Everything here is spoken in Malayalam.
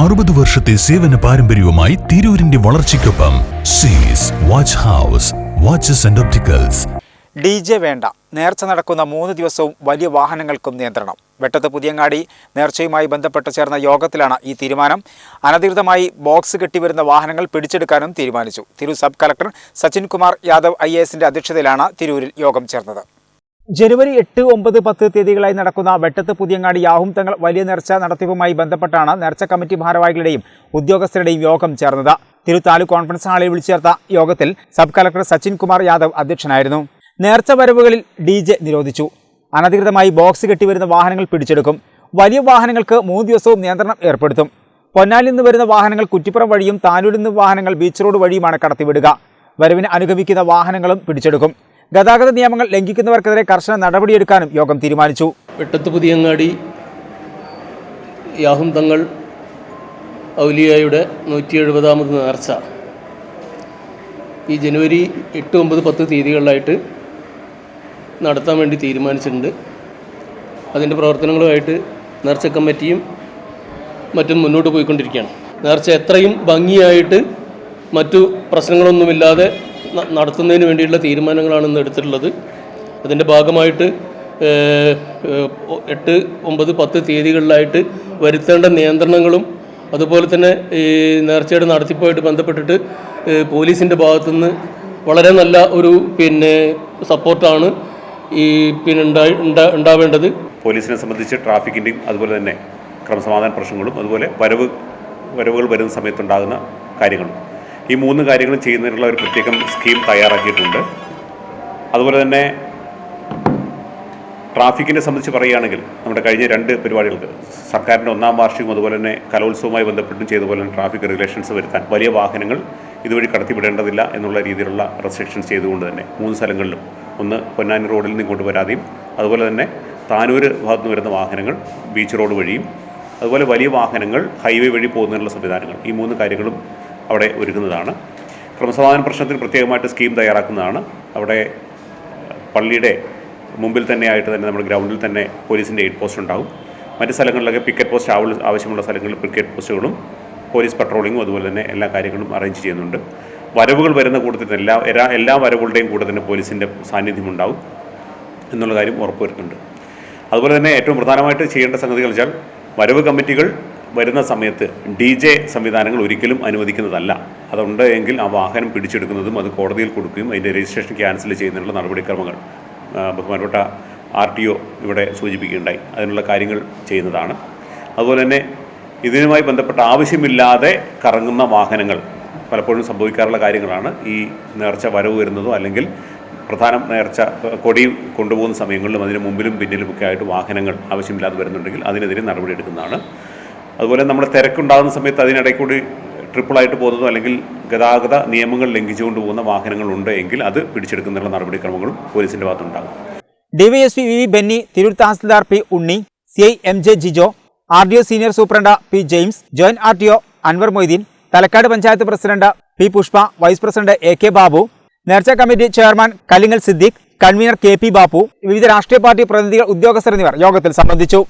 അറുപത് വർഷത്തെ സേവന പാരമ്പര്യവുമായി തിരൂരിന്റെ വളർച്ചയ്ക്കൊപ്പം Sees watch house watches and opticals D J വേണ്ട. നേർച്ച നടക്കുന്ന മൂന്ന് ദിവസവും വലിയ വാഹനങ്ങൾക്കും നിയന്ത്രണം. വെട്ടത്ത് പുതിയങ്ങാടി നേർച്ചയുമായി ബന്ധപ്പെട്ട് ചേർന്ന യോഗത്തിലാണ് ഈ തീരുമാനം. അനധികൃതമായി ബോക്സ് കെട്ടിവരുന്ന വാഹനങ്ങൾ പിടിച്ചെടുക്കാനും തീരുമാനിച്ചു. Tirur sub collector Sachin Kumar Yadav I എസിന്റെ അധ്യക്ഷതയിലാണ് തിരൂരിൽ യോഗം ചേർന്നത്. ജനുവരി എട്ട് ഒമ്പത് പത്ത് തീയതികളായി നടക്കുന്ന വെട്ടത്ത് പുതിയങ്ങാടി യാഹും തങ്ങൾ വലിയ നേർച്ച നടത്തിപ്പുമായി ബന്ധപ്പെട്ടാണ് നേർച്ച കമ്മിറ്റി ഭാരവാഹികളുടെയും ഉദ്യോഗസ്ഥരുടെയും യോഗം ചേർന്നത്. തിരു താലൂക്ക് കോൺഫറൻസ് ഹാളിൽ വിളിച്ചേർത്ത യോഗത്തിൽ സബ് കളക്ടർ സച്ചിൻ കുമാർ യാദവ് അധ്യക്ഷനായിരുന്നു. നേർച്ച വരവുകളിൽ ഡി നിരോധിച്ചു. അനധികൃതമായി ബോക്സ് കെട്ടിവരുന്ന വാഹനങ്ങൾ പിടിച്ചെടുക്കും. വലിയ വാഹനങ്ങൾക്ക് മൂന്ന് ദിവസവും നിയന്ത്രണം ഏർപ്പെടുത്തും. പൊന്നാലിൽ നിന്ന് വരുന്ന വാഹനങ്ങൾ കുറ്റിപ്പുറം വഴിയും താനൂരിൽ നിന്ന് വാഹനങ്ങൾ ബീച്ച് റോഡ് വഴിയുമാണ് കടത്തിവിടുക. വരവിന് അനുഗമിക്കുന്ന വാഹനങ്ങളും പിടിച്ചെടുക്കും. ഗതാഗത നിയമങ്ങൾ ലംഘിക്കുന്നവർക്കെതിരെ കർശന നടപടിയെടുക്കാനും യോഗം തീരുമാനിച്ചു. വെട്ടത്ത് പുതിയങ്ങാടി യാഹും തങ്ങൾ ഔലിയായുടെ നൂറ്റി എഴുപതാമത് നേർച്ച. ഈ ജനുവരി എട്ട് ഒമ്പത് പത്ത് തീയതികളിലായിട്ട് നടത്താൻ വേണ്ടി തീരുമാനിച്ചിട്ടുണ്ട്. അതിന്റെ പ്രവർത്തനങ്ങളുമായിട്ട് നേർച്ച കമ്മിറ്റിയും മറ്റും മുന്നോട്ട് പോയിക്കൊണ്ടിരിക്കുകയാണ്. നേർച്ച എത്രയും ഭംഗിയായിട്ട് മറ്റു പ്രശ്നങ്ങളൊന്നുമില്ലാതെ നടത്തുന്നതിന് വേണ്ടിയുള്ള തീരുമാനങ്ങളാണ് ഇന്ന് എടുത്തിട്ടുള്ളത്. അതിന്റെ ഭാഗമായിട്ട് എട്ട് ഒമ്പത് പത്ത് തീയതികളിലായിട്ട് വരുത്തേണ്ട നിയന്ത്രണങ്ങളും അതുപോലെ തന്നെ ഈ നേർച്ചയുടെ നടത്തിപ്പുമായിട്ട് ബന്ധപ്പെട്ടിട്ട് പോലീസിന്റെ ഭാഗത്തുനിന്ന് വളരെ നല്ല ഒരു പിന്നെ സപ്പോർട്ടാണ് ഈ പിന്നെ ഉണ്ടായി ഉണ്ടാവേണ്ടത്. പോലീസിനെ സംബന്ധിച്ച് ട്രാഫിക്കിന്റെയും അതുപോലെ തന്നെ ക്രമസമാധാന പ്രശ്നങ്ങളും അതുപോലെ വരവ് വരവുകൾ വരുന്ന സമയത്തുണ്ടാകുന്ന കാര്യങ്ങളും. ഈ മൂന്ന് കാര്യങ്ങളും ചെയ്യുന്നതിനുള്ള ഒരു പ്രത്യേകം സ്കീം തയ്യാറാക്കിയിട്ടുണ്ട്. അതുപോലെ തന്നെ ട്രാഫിക്കിനെ സംബന്ധിച്ച് പറയുകയാണെങ്കിൽ നമ്മുടെ കഴിഞ്ഞ രണ്ട് പരിപാടികൾക്ക് സർക്കാരിന്റെ ഒന്നാം വാർഷികവും അതുപോലെ തന്നെ കലോത്സവവുമായി ബന്ധപ്പെട്ടും ചെയ്ത പോലെ തന്നെ ട്രാഫിക് റെഗുലേഷൻസ് വരുത്താൻ വലിയ വാഹനങ്ങൾ ഇതുവഴി കടത്തിവിടേണ്ടതില്ല എന്നുള്ള രീതിയിലുള്ള റെസ്ട്രിക്ഷൻസ് ചെയ്തുകൊണ്ട് തന്നെ മൂന്ന് സ്ഥലങ്ങളിലും. ഒന്ന് പൊന്നാനി റോഡിൽ നിന്ന് ഇങ്ങോട്ട് വരാതെയും അതുപോലെ തന്നെ താനൂർ ഭാഗത്ത് നിന്ന് വരുന്ന വാഹനങ്ങൾ ബീച്ച് റോഡ് വഴിയും അതുപോലെ വലിയ വാഹനങ്ങൾ ഹൈവേ വഴി പോകുന്നതിനുള്ള സംവിധാനങ്ങൾ. ഈ മൂന്ന് കാര്യങ്ങളും അവിടെ ഒരുക്കുന്നതാണ് ക്രമസമാധാന പ്രശ്നത്തിന് പ്രത്യേകമായിട്ട് സ്കീം തയ്യാറാക്കുന്നതാണ്. അവിടെ പള്ളിയുടെ മുമ്പിൽ തന്നെ ആയിട്ട് തന്നെ നമ്മുടെ ഗ്രൗണ്ടിൽ തന്നെ പോലീസിന്റെ എയ്ഡ് പോസ്റ്റ് ഉണ്ടാകും. മറ്റ് സ്ഥലങ്ങളിലൊക്കെ പിക്കറ്റ് പോസ്റ്റ് ആവ ആവശ്യമുള്ള സ്ഥലങ്ങളിൽ പിക്കറ്റ് പോസ്റ്റുകളും പോലീസ് പട്രോളിങ്ങും അതുപോലെ തന്നെ എല്ലാ കാര്യങ്ങളും അറേഞ്ച് ചെയ്യുന്നുണ്ട്. വരവുകൾ വരുന്ന കൂട്ടത്തിൽ എല്ലാ എല്ലാ എല്ലാ വരവുകളുടെയും കൂടെ തന്നെ പോലീസിന്റെ സാന്നിധ്യം ഉണ്ടാകും എന്നുള്ള കാര്യം ഉറപ്പുവരുത്തുന്നുണ്ട്. അതുപോലെ തന്നെ ഏറ്റവും പ്രധാനമായിട്ട് ചെയ്യേണ്ട സംഗതികൾ വെച്ചാൽ വരവ് കമ്മിറ്റികൾ വരുന്ന സമയത്ത് ഡി ജെ സംവിധാനങ്ങൾ ഒരിക്കലും അനുവദിക്കുന്നതല്ല. അതുണ്ട് എങ്കിൽ ആ വാഹനം പിടിച്ചെടുക്കുന്നതും അത് കോടതിയിൽ കൊടുക്കുകയും അതിന്റെ രജിസ്ട്രേഷൻ ക്യാൻസൽ ചെയ്യുന്നതിനുള്ള നടപടിക്രമങ്ങൾ ബഹുമാനപ്പെട്ട ആർ ടി ഒ ഇവിടെ സൂചിപ്പിക്കുകയുണ്ടായി. അതിനുള്ള കാര്യങ്ങൾ ചെയ്യുന്നതാണ്. അതുപോലെ തന്നെ ഇതിനുമായി ബന്ധപ്പെട്ട ആവശ്യമില്ലാതെ കറങ്ങുന്ന വാഹനങ്ങൾ പലപ്പോഴും സംഭവിക്കാറുള്ള കാര്യങ്ങളാണ്. ഈ നേർച്ച വരവ് വരുന്നതോ അല്ലെങ്കിൽ പ്രധാന നേർച്ച കൊടി കൊണ്ടുപോകുന്ന സമയങ്ങളിലും അതിന് മുമ്പിലും പിന്നിലുമൊക്കെ ആയിട്ട് വാഹനങ്ങൾ ആവശ്യമില്ലാതെ വരുന്നുണ്ടെങ്കിൽ അതിനെതിരെ നടപടിയെടുക്കുന്നതാണ്. അതുപോലെ നമ്മുടെ തിരക്കുണ്ടാകുന്ന സമയത്ത് അതിനിടയിൽ കൂടി ട്രിപ്പിളായിട്ട് പോകുന്നതോ അല്ലെങ്കിൽ ഗതാഗത നിയമങ്ങൾ ലംഘിച്ചുകൊണ്ട് പോകുന്ന വാഹനങ്ങളുണ്ട് എങ്കിൽ അത് പിടിച്ചെടുക്കുന്നതിനുള്ള നടപടിക്രമങ്ങളും പോലീസിന്റെ ഭാഗത്തുണ്ടാകും DYSP V V Benny Tirur tahsildar P Unni C I M J Jijo R D O senior superintendent P James joint R T O Anwar Moideen Thalakkad panchayat president P Pushpa vice president A K Babu നേർച്ച committee chairman Kalingal Siddique convener K P Bappu വിവിധ രാഷ്ട്രീയ പാർട്ടി പ്രതിനിധികൾ ഉദ്യോഗസ്ഥർ എന്നിവർ യോഗത്തിൽ സംബന്ധിച്ചു.